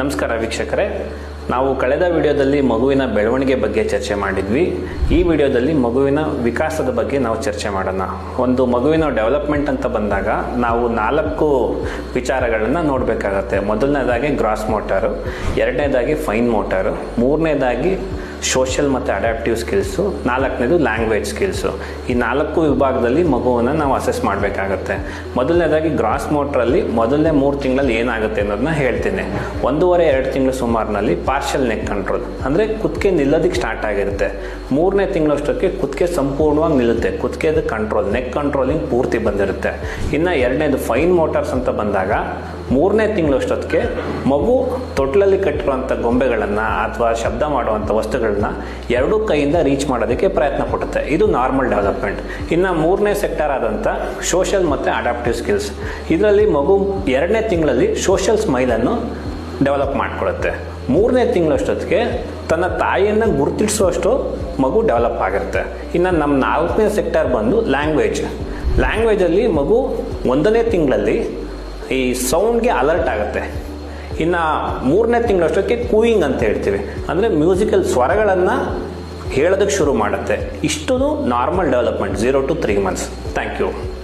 ನಮಸ್ಕಾರ ವೀಕ್ಷಕರೇ. ನಾವು ಕಳೆದ ವಿಡಿಯೋದಲ್ಲಿ ಮಗುವಿನ ಬೆಳವಣಿಗೆ ಬಗ್ಗೆ ಚರ್ಚೆ ಮಾಡಿದ್ವಿ. ಈ ವಿಡಿಯೋದಲ್ಲಿ ಮಗುವಿನ ವಿಕಾಸದ ಬಗ್ಗೆ ನಾವು ಚರ್ಚೆ ಮಾಡೋಣ. ಒಂದು ಮಗುವಿನ ಡೆವಲಪ್ಮೆಂಟ್ ಅಂತ ಬಂದಾಗ ನಾವು ನಾಲ್ಕು ವಿಚಾರಗಳನ್ನು ನೋಡಬೇಕಾಗತ್ತೆ. ಮೊದಲನೇದಾಗಿ ಗ್ರಾಸ್ ಮೋಟಾರು, ಎರಡನೇದಾಗಿ ಫೈನ್ ಮೋಟಾರು, ಮೂರನೇದಾಗಿ ಸೋಷಿಯಲ್ ಮತ್ತು ಅಡ್ಯಾಪ್ಟಿವ್ ಸ್ಕಿಲ್ಸು ನಾಲ್ಕನೇದು ಲ್ಯಾಂಗ್ವೇಜ್ ಸ್ಕಿಲ್ಸು ಈ ನಾಲ್ಕು ವಿಭಾಗದಲ್ಲಿ ಮಗುವನ್ನು ನಾವು ಅಸೆಸ್ ಮಾಡಬೇಕಾಗತ್ತೆ. ಮೊದಲನೇದಾಗಿ ಗ್ರಾಸ್ ಮೋಟ್ರಲ್ಲಿ ಮೊದಲನೇ ಮೂರು ತಿಂಗಳಲ್ಲಿ ಏನಾಗುತ್ತೆ ಅನ್ನೋದನ್ನ ಹೇಳ್ತೀನಿ. ಒಂದೂವರೆ, ಎರಡು ತಿಂಗಳು ಸುಮಾರಿನಲ್ಲಿ ಪಾರ್ಷಲ್ ನೆಕ್ ಕಂಟ್ರೋಲ್ ಅಂದರೆ ಕುತ್ತಿಗೆ ನಿಲ್ಲೋದಕ್ಕೆ ಸ್ಟಾರ್ಟ್ ಆಗಿರುತ್ತೆ. ಮೂರನೇ ತಿಂಗಳಷ್ಟೊತ್ತಿಗೆ ಕುತ್ತಿಗೆ ಸಂಪೂರ್ಣವಾಗಿ ನಿಲ್ಲುತ್ತೆ. ಕುತ್ತಿಗೆದು ಕಂಟ್ರೋಲ್ ನೆಕ್ ಕಂಟ್ರೋಲಿಂಗ್ ಪೂರ್ತಿ ಬಂದಿರುತ್ತೆ. ಇನ್ನು ಎರಡನೇದು ಫೈನ್ ಮೋಟಾರ್ಸ್ ಅಂತ ಬಂದಾಗ, ಮೂರನೇ ತಿಂಗಳಷ್ಟೊತ್ತಿಗೆ ಮಗು ತೊಟ್ಲಲ್ಲಿ ಕಟ್ಟಿರುವಂಥ ಗೊಂಬೆಗಳನ್ನು ಅಥವಾ ಶಬ್ದ ಮಾಡುವಂಥ ವಸ್ತುಗಳನ್ನ ಎರಡೂ ಕೈಯಿಂದ ರೀಚ್ ಮಾಡೋದಕ್ಕೆ ಪ್ರಯತ್ನ ಪಡುತ್ತೆ. ಇದು ನಾರ್ಮಲ್ ಡೆವಲಪ್ಮೆಂಟ್ ಇನ್ನು ಮೂರನೇ ಸೆಕ್ಟರ್ ಆದಂಥ ಸೋಷಿಯಲ್ ಮತ್ತು ಅಡಾಪ್ಟಿವ್ ಸ್ಕಿಲ್ಸ್ ಇದರಲ್ಲಿ ಮಗು ಎರಡನೇ ತಿಂಗಳಲ್ಲಿ ಸೋಷಿಯಲ್ ಸ್ಮೈಲನ್ನು ಡೆವಲಪ್ ಮಾಡಿಕೊಡುತ್ತೆ ಮೂರನೇ ತಿಂಗಳಷ್ಟೊತ್ತಿಗೆ ತನ್ನ ತಾಯಿಯನ್ನು ಗುರುತಿಸುವಷ್ಟು ಮಗು ಡೆವಲಪ್ ಆಗಿರುತ್ತೆ. ಇನ್ನು ನಮ್ಮ ನಾಲ್ಕನೇ ಸೆಕ್ಟರ್ ಬಂದು ಲ್ಯಾಂಗ್ವೇಜ್ ಲ್ಯಾಂಗ್ವೇಜಲ್ಲಿ ಮಗು ಒಂದನೇ ತಿಂಗಳಲ್ಲಿ ಈ ಸೌಂಡ್ಗೆ ಅಲರ್ಟ್ ಆಗುತ್ತೆ. ಇನ್ನು ಮೂರನೇ ತಿಂಗಳಷ್ಟಕ್ಕೆ ಕೂಯಿಂಗ್ ಅಂತ ಹೇಳ್ತೀವಿ. ಅಂದರೆ ಮ್ಯೂಸಿಕಲ್ ಸ್ವರಗಳನ್ನು ಹೇಳೋದಕ್ಕೆ ಶುರು ಮಾಡುತ್ತೆ. ಇಷ್ಟು normal development zero to three months thank you